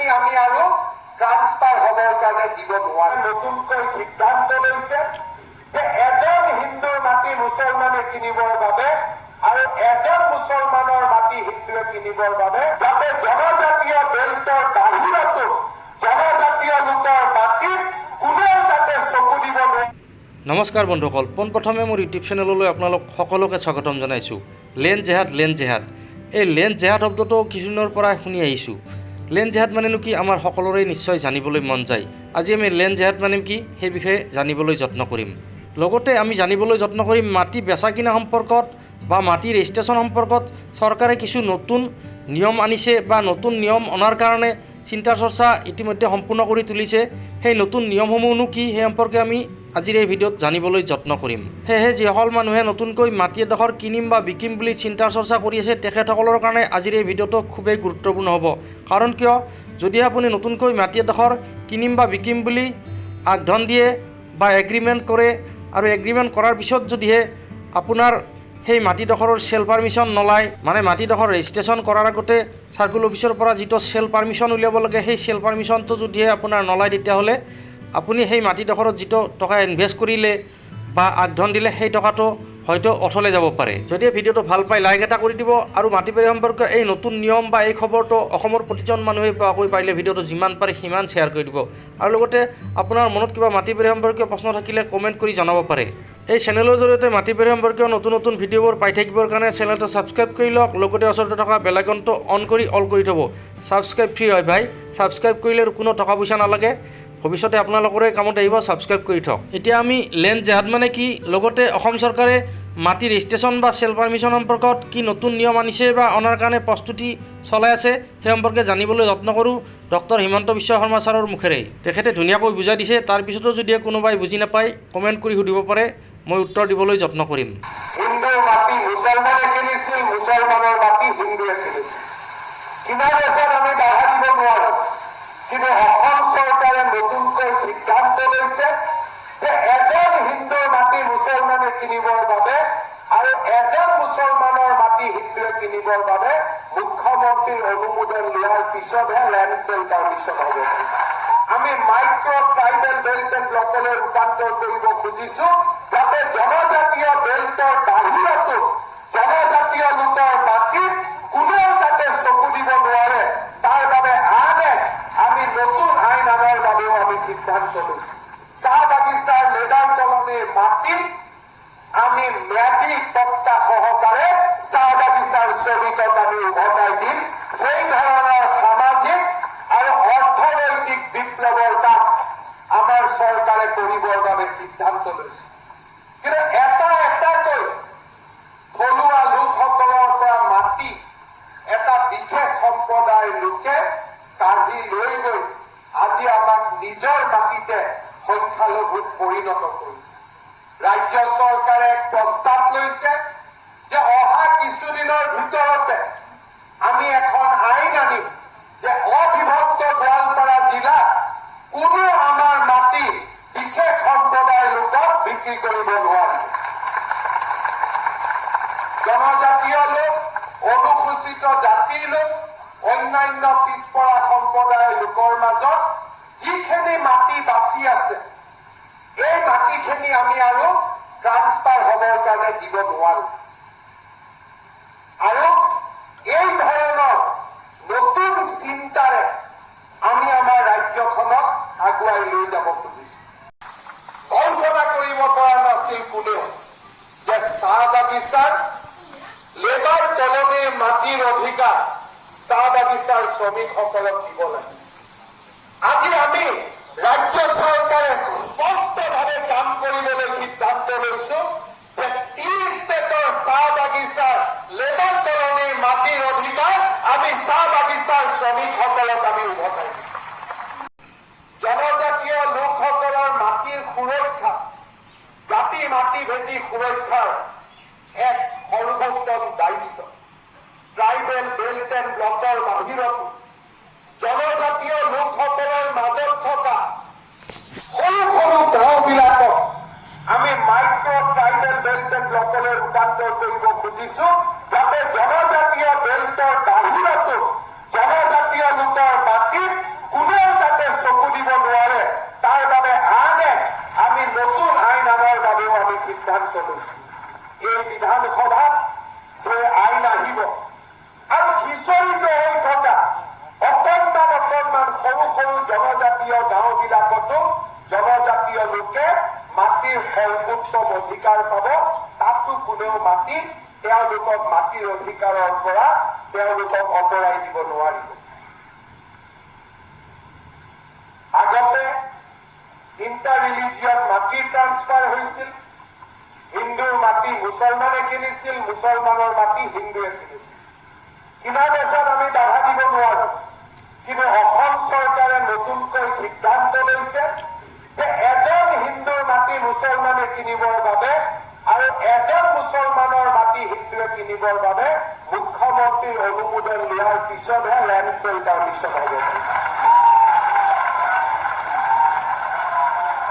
মাটিখিনি আমি আৰু ট্ৰান্সফাৰ হ'বৰ কাৰণে দিব নোৱাৰো নতুনকৈ সিদ্ধান্ত লৈছে যে এজন হিন্দুৰ মাটি মুছলমানে কিনিবৰ বাবে আৰু এজন মুছলমানৰ মাটি হিন্দুৱে কিনিবৰ বাবে যাতে জনজাতীয় বেল্টৰ বাহিৰতো জনজাতীয় লোকৰ মাটিত কোনেও যাতে চকু দিব নোৱাৰে। নমস্কাৰ বন্ধুসকল পোনপ্ৰথমে মোৰ ইউটিউব চেনেললৈ আপোনালোক সকলোকে স্বাগতম জনাইছোঁ। লেন জেহাদ লেন জেহাদ। এই লেন জেহাদ শব্দটো কিছুদিনৰ পৰাই শুনি আহিছোঁ। লেন জেহাদ মানেনো কি, আমাৰ সকলোৰে নিশ্চয় জানিবলৈ মন যায়। আজি আমি লেন জেহাদ মানে কি, সেই বিষয়ে জানিবলৈ যত্ন কৰিম। লগতে আমি জানিবলৈ যত্ন কৰিম মাটি বেচা কিনা সম্পৰ্কত বা মাটি ৰেজিষ্ট্ৰেশ্যন সম্পৰ্কত। চৰকাৰে কিছু নতুন নিয়ম আনিছে বা নতুন নিয়ম অনাৰ কাৰণে চিন্তা চৰ্চা ইতিমধ্যে সম্পূৰ্ণ কৰি তুলিছে। সেই নতুন নিয়মসমূহনো কি সেই সম্পৰ্কে আমি আজিৰ এই ভিডিঅ'ত জানিবলৈ যত্ন কৰিম। সেয়েহে যিসকল মানুহে নতুনকৈ মাটি এডোখৰ কিনিম বা বিকিম বুলি চিন্তা চৰ্চা কৰি আছে, তেখেতসকলৰ কাৰণে আজিৰ এই ভিডিঅ'টো খুবেই গুৰুত্বপূৰ্ণ হ'ব। কাৰণ কিয়? যদি আপুনি নতুনকৈ মাটি এডোখৰ কিনিম বা বিকিম বুলি আগধন দিয়ে বা এগ্ৰিমেণ্ট কৰে আৰু এগ্ৰিমেণ্ট কৰাৰ পিছত যদিহে আপোনাৰ সেই মাটিডোখৰৰ চেল পাৰ্মিশ্যন নলায়। মানে মাটিডোখৰ ৰেজিষ্ট্ৰেশ্যন কৰাৰ আগতে চাৰ্কুল অফিচৰ পৰা যিটো চেল পাৰ্মিশ্যন উলিয়াব লাগে, সেই চেল পাৰ্মিশ্যনটো যদিহে আপোনাৰ নলায়, তেতিয়াহ'লে আপুনি সেই মাটিডোখৰত যিটো টকা ইনভেষ্ট কৰিলে বা আগধন দিলে, সেই টকাটো হয়তো অথলে যাব পাৰে। যদি ভিডিঅ'টো ভাল পায় লাইক এটা কৰি দিব আৰু মাটি বাৰী সম্পৰ্কে এই নতুন নিয়ম বা এই খবৰটো অসমৰ প্ৰতিজন মানুহে পোৱাকৈ পাৰিলে ভিডিঅ'টো যিমান পাৰে সিমান শ্বেয়াৰ কৰি দিব। আৰু লগতে আপোনাৰ মনত কিবা মাটি বাৰী সম্পৰ্কীয় প্ৰশ্ন থাকিলে কমেণ্ট কৰি জনাব পাৰে। এই চেনেলৰ জৰিয়তে মাটি বাৰী সম্পৰ্কীয় নতুন নতুন ভিডিঅ'বোৰ পাই থাকিবৰ কাৰণে চেনেলটো ছাবস্ক্ৰাইব কৰি লওক লগতে ওচৰতে থকা বেলাইকনটো অন কৰি অল কৰি থ'ব। ছাবস্ক্ৰাইব ফ্ৰী হয় ভাই। ছাবস্ক্ৰাইব কৰিলে কোনো টকা পইচা নালাগে। ভৱিষ্যতে আপোনালোকৰে কামত আহিব ছাবস্ক্ৰাইব কৰি থওক। এতিয়া আমি লেণ্ড জেহাদ মানে কি? লগতে অসম চৰকাৰে মাটি ৰেজিষ্ট্ৰেশ্যন বা চেল পাৰ্মিশ্যন সম্পৰ্কত কি নতুন নিয়ম আনিছে বা অনাৰ কাৰণে প্ৰস্তুতি চলাই আছে সেই সম্পৰ্কে জানিবলৈ যত্ন কৰোঁ ডক্টৰ হিমন্ত বিশ্ব শৰ্মা ছাৰৰ মুখেৰে। তেখেতে ধুনীয়াকৈ বুজাই দিছে তাৰপিছতো যদি কোনোবাই বুজি নাপায় কমেণ্ট কৰি সুধিব পাৰে মই উত্তৰ দিবলৈ যত্ন কৰিম। কিনা বেচাত আমি বাধা দিব নোৱাৰো কিন্তু অসম চৰকাৰে নতুনকৈ সিদ্ধান্ত লৈছে যে এজন হিন্দুৰ মাটি মুছলমানে কিনিবৰ বাবে এজন মুছলমানৰ মাটি হিন্দুৱে কিনিবৰ বাবে মুখ্যমন্ত্ৰীৰ অনুমোদন লোৱাৰ পিছতহে লেণ্ড চেল পাৰ্মিশ্যন হ'ব। আমি মাইক্ৰ' ট্ৰাইবেল বেল্ট এণ্ড ব্লকলৈ ৰূপান্তৰ কৰিব খুজিছো যাতে জনজাতীয় বেল্টৰ বাহিৰতো জনজাতীয় লোকৰ মাটিত কোনেও যাতে চকু দিব নোৱাৰে তাৰ বাবে আন এক আমি নতুন আইন আনাৰ বাবেও আমি সিদ্ধান্ত লৈছো চাহ বাগিচাৰ লেডাৰ কলনীৰ মাটিত আমি ম্যাদী তক্তা সহকাৰে চাহ বাগিচাৰ আমি উভতাই দিম সেই ধৰণৰ সামাজিক আৰু অৰ্থনৈতিক বিপ্লৱৰ কাম আমাৰ চৰকাৰে কৰিবৰ বাবে সিদ্ধান্ত লৈছে। কিন্তু এটা এটাকৈ থলুৱা লোকসকলৰ পৰা মাটি এটা বিশেষ সম্প্ৰদায়ৰ লোকে কাঢ়ি লৈ গৈ আজি আমাক নিজৰ মাটিতে সংখ্যালঘুত পৰিণত কৰিছে। ৰাজ্য চৰকাৰে এক লৈছে যে অহা কিছুদিনৰ ভিতৰতে আমি এখন আইন আনিম যে অবিভক্ত গোৱালপাৰা জিলাত কোনো আমাৰ মাটি বিশেষ সম্প্ৰদায়ৰ লোকক বিক্ৰী কৰিব জনজাতীয় লোক, অনুসূচিত জাতিৰ লোক, অন্যান্য পিছপৰা সম্প্ৰদায়ৰ লোকৰ মাজত যিখিনি মাটি বাচি আছে, এই মাটিখিনি আমি আৰু ট্ৰান্সফাৰ হ'বৰ কাৰণে দিব নোৱাৰো আৰু এই ধৰণৰ নতুন চিন্তাৰে আমি আমাৰ ৰাজ্যখনক আগুৱাই লৈ যাব খুজিছো। কল্পনা কৰিব নাছিল কোনেও যে চাহ বাগিচাৰ লেবাৰ কলনীৰ মাটিৰ অধিকাৰ চাহ বাগিচাৰ শ্ৰমিকসকলক দিব লাগে। আজি আমি ৰাজ্য চৰকাৰে স্পষ্টভাৱে কাম কৰিবলৈ সিদ্ধান্ত লৈছো মাটিৰ জনজাতীয় লোকসকলৰ মাটিৰ সুৰক্ষা, জাতি মাটি ভেটি সুৰক্ষাৰ এক সৰ্বোত্তম দায়িত্ব। ট্ৰাইবেল বেল্ট এণ্ড ব্লকৰ বাহিৰতো জনজাতীয় মাজত তাতো কোনেও মাটি তেওঁলোকক মাটিৰ অধিকাৰৰ পৰা তেওঁলোকক আঁতৰাই দিব নোৱাৰিব। আগতে ইণ্টাৰ ৰিলিজিয়ন মাটিৰ ট্ৰান্সফাৰ হৈছিল। হিন্দুৰ মাটি মুছলমানে কিনিছিল মুছলমানৰ মাটি হিন্দুৱে কিনিছিল। কিনা বেচাত আমি বাধা দিব নোৱাৰো। কিন্তু নির্ভরভাবে মুখ্যমন্ত্রীর অনুমোদন নেওয়ার পিছনে ল্যান্ডসেল পারমিশন হবে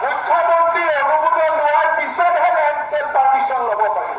মুখ্যমন্ত্রীর অনুমোদন নেওয়ার পিছনে ল্যান্ডসেল পারমিশন লব পারি